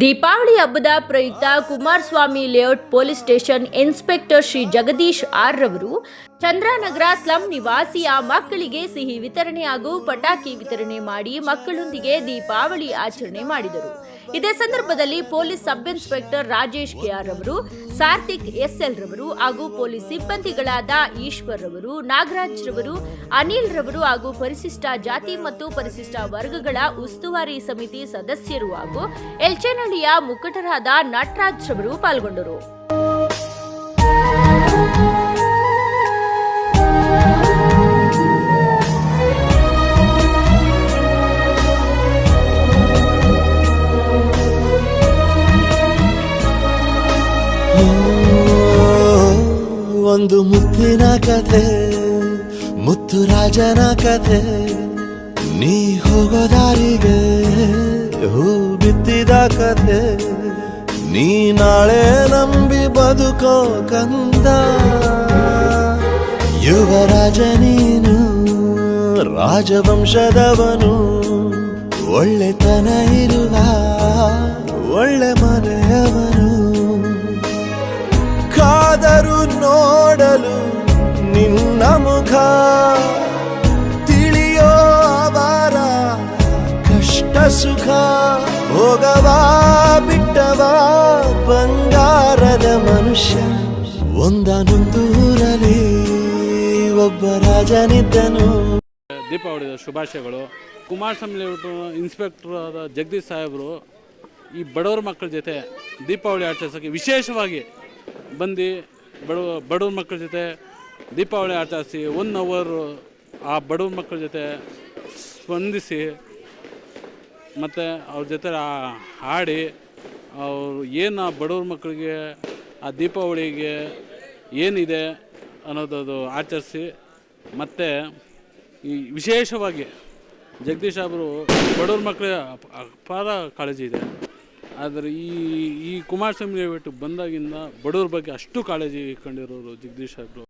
ದೀಪಾವಳಿ ಹಬ್ಬದ ಪ್ರಯುಕ್ತ Kumaraswamy layout police station inspector Shri Jagadish R ರವರು ಚಂದ್ರನಗರ ಸ್ಲಂ ನಿವಾಸಿಯ ಮಕ್ಕಳಿಗೆ ಸಿಹಿ ವಿತರಣೆ ಹಾಗೂ ಪಟಾಕಿ ವಿತರಣೆ ಮಾಡಿ ಮಕ್ಕಳೊಂದಿಗೆ ದೀಪಾವಳಿ ಆಚರಣೆ ಮಾಡಿದರು. ಇದೇ ಸಂದರ್ಭದಲ್ಲಿ police sub inspector Rajesh KR ಅವರು, ಸಾರ್ಥಿಕ್ ಎಸ್ಎಲ್ ರವರು ಹಾಗೂ ಪೊಲೀಸ್ ಸಿಬ್ಬಂದಿಗಳಾದ ಈಶ್ವರ್ ರವರು, ನಾಗರಾಜ್ ರವರು, ಅನಿಲ್ ರವರು ಹಾಗೂ ಪರಿಶಿಷ್ಟ ಜಾತಿ ಮತ್ತು ಪರಿಶಿಷ್ಟ ವರ್ಗಗಳ ಉಸ್ತುವಾರಿ ಸಮಿತಿ ಸದಸ್ಯರು ಹಾಗೂ ಎಲ್ಚೇನಹಳ್ಳಿಯ ಮುಖಂಡರಾದ ನಟರಾಜ್ ರವರು ಪಾಲ್ಗೊಂಡರು. ಒಂದು ಮುತ್ತಿನ ಕಥೆ, ಮುತ್ತು ರಾಜನ ಕಥೆ. ನೀ ಹೋಗೋ ದಾರಿಗೆ ಹೂ ಬಿತ್ತಿದ ಕಥೆ. ನೀ ನಾಳೆ ನಂಬಿ ಬದುಕೋ ಕಂದ. ಯುವರಾಜ ನೀನು, ರಾಜವಂಶದವನು. ಒಳ್ಳೆತನ ಇರುವ, ಒಳ್ಳೆ ಮನೆಯವನು. ತಿಳಿಯೋ ಕಷ್ಟ ಸುಖ ಹೋಗವಾ ಬಿಟ್ಟವಾ ಬಂಗಾರದ ಮನುಷ್ಯ ಒಂದನೊಂದೂರಲ್ಲಿ ಒಬ್ಬ ರಾಜನಿದ್ದನು. ದೀಪಾವಳಿಯ ಶುಭಾಶಯಗಳು. ಕುಮಾರಸ್ವಾಮಿ ಲೇಔಟು ಇನ್ಸ್ಪೆಕ್ಟರ್ ಆದ ಜಗದೀಶ್ ಸಾಹೇಬರು ಈ ಬಡವರ ಮಕ್ಕಳ ಜೊತೆ ದೀಪಾವಳಿ ಆಚರಿಸೋಕ್ಕೆ ವಿಶೇಷವಾಗಿ ಬಂದು ಬಡವ ಬಡವ್ರ ಮಕ್ಕಳ ಜೊತೆ ದೀಪಾವಳಿ ಆಚರಿಸಿ ಒನ್ ಅವರು ಆ ಬಡವ್ರ ಮಕ್ಕಳ ಜೊತೆ ಸ್ಪಂದಿಸಿ, ಮತ್ತು ಅವ್ರ ಜೊತೆ ಹಾಡಿ, ಅವರು ಏನು ಆ ಬಡವ್ರ ಮಕ್ಕಳಿಗೆ, ಆ ದೀಪಾವಳಿಗೆ ಏನಿದೆ ಅನ್ನೋದದು ಆಚರಿಸಿ, ಮತ್ತು ಈ ವಿಶೇಷವಾಗಿ ಜಗದೀಶ್ ಅವರು ಬಡವ್ರ ಮಕ್ಕಳ ಅಪಾರ ಕಾಳಜಿ ಇದೆ. ಆದರೆ ಈ ಈ ಕುಮಾರಸ್ವಾಮಿ ಬಿಟ್ಟು ಬಂದಾಗಿಂದ ಬಡವ್ರ ಬಗ್ಗೆ ಅಷ್ಟು ಕಾಳಜಿ ಇಟ್ಕೊಂಡಿರೋರು ಜಗದೀಶ್ ಸಾಹೇಬರು